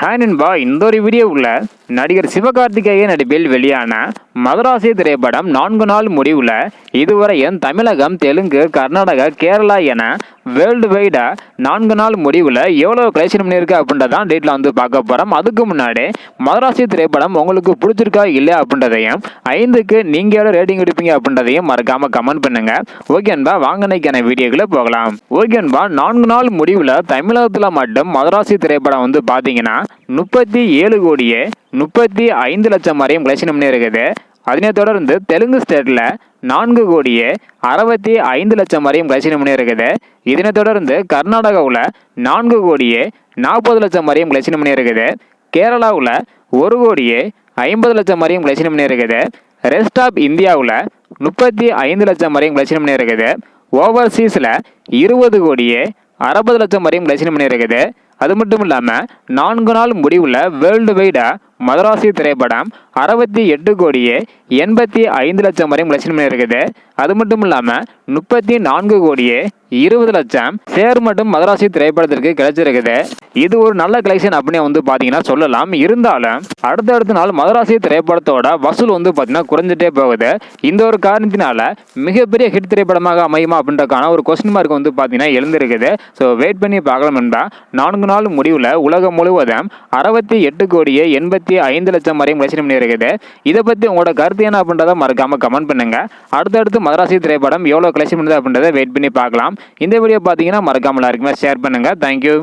Hi நண்பா. இந்த ஒரு வீடியோவில் நடிகர் சிவகார்த்திகேயன் நடிப்பில் வெளியான மதராசி திரைப்படம் நான்கு நாள் முடிவில் இதுவரையும் தமிழகம் தெலுங்கு கர்நாடகா கேரளா என வேர்ல்டு வைடாக நான்கு நாள் முடிவில் எவ்வளோ கலெக்ஷன் பண்ணியிருக்கு அப்படின்றதான் டேட்டில் வந்து பார்க்க போகிறோம் அதுக்கு முன்னாடி மதராசி திரைப்படம் உங்களுக்கு பிடிச்சிருக்கா இல்லையா அப்படின்றதையும் ஐந்துக்கு நீங்கள் எவ்வளோ ரேட்டிங் எடுப்பீங்க அப்படின்றதையும் மறக்காமல் கமெண்ட் பண்ணுங்க. ஓகேன்பா வாங்கினைக்கான வீடியோக்குள்ளே போகலாம். ஓகேன்பா நான்கு நாள் முடிவில் தமிழகத்தில் மட்டும் மதராசி திரைப்படம் வந்து பார்த்தீங்கன்னா முப்பத்தி ஏழு கோடியே முப்பத்தி ஐந்து லட்சம் வரையும் கலெக்ஷன் பண்ணி இருக்குது. அதனை தொடர்ந்து தெலுங்கு ஸ்டேட்டில் நான்கு கோடியே அறுபத்தி ஐந்து லட்சம் வரையும் கலெக்ஷன் பண்ணி இருக்குது. இதனை தொடர்ந்து கர்நாடகாவில் நான்கு கோடியே நாற்பது லட்சம் வரையும் கலெக்ஷன் பண்ணி இருக்குது. கேரளாவில் ஒரு கோடியே ஐம்பது லட்சம் வரையும் கலெக்ஷன் பண்ணி இருக்குது. ரெஸ்ட் ஆஃப் இந்தியாவில் முப்பத்தி ஐந்து லட்சம் வரையும் கலெக்ஷன் பண்ணி இருக்குது. ஓவர்சீஸில் இருபது கோடியே அறுபது லட்சம் வரையும் கலெக்ஷன் பண்ணி இருக்குது. அது மட்டும் இல்லாமல் நான்கு நாள் முடிவில் வேர்ல்டு வைடாக மதராசி திரைப்படம் அறுபத்தி எட்டு கோடியே எண்பத்தி ஐந்து லட்சம் வரையும் லட்சம் பண்ணி இருக்குது. அது மட்டும் இல்லாமல் முப்பத்தி நான்கு கோடியே இருபது லட்சம் சேர் மற்றும் மதராசி திரைப்படத்திற்கு கிடைச்சிருக்குது. இது ஒரு நல்ல கலெக்ஷன் அப்படின்னு வந்து பார்த்தீங்கன்னா சொல்லலாம். இருந்தாலும் அடுத்தடுத்த நாள் மதராசி திரைப்படத்தோட வசூல் வந்து பார்த்தீங்கன்னா குறைஞ்சிட்டே போகுது. இந்த ஒரு காரணத்தினால மிகப்பெரிய ஹிட் திரைப்படமாக அமையுமா அப்படின்றக்கான ஒரு கொஸ்டின் மார்க் வந்து பார்த்தீங்கன்னா எழுந்திருக்குது. ஸோ வெயிட் பண்ணி பார்க்கலாம் என்பா. நான்கு நாள் முடிவில் உலகம் முழுவதும் அறுபத்தி எட்டு கோடியே எண்பத்தி ஐந்து லட்சம் வரையும் கலெக்ஷன் பண்ணியிருக்குது இதை பற்றி உங்களோட கருத்து என்ன அப்படின்றத மறக்காம கமெண்ட் பண்ணுங்க. அடுத்தடுத்து மதராசி திரைப்படம் எவ்வளோ கலெக்ஷன் பண்ணுது அப்படின்றத வெயிட் பண்ணி பார்க்கலாம். இந்த வீடியோ பார்த்தீங்கன்னா மறக்காம எல்லாருக்குமே ஷேர் பண்ணுங்க. தேங்க்யூ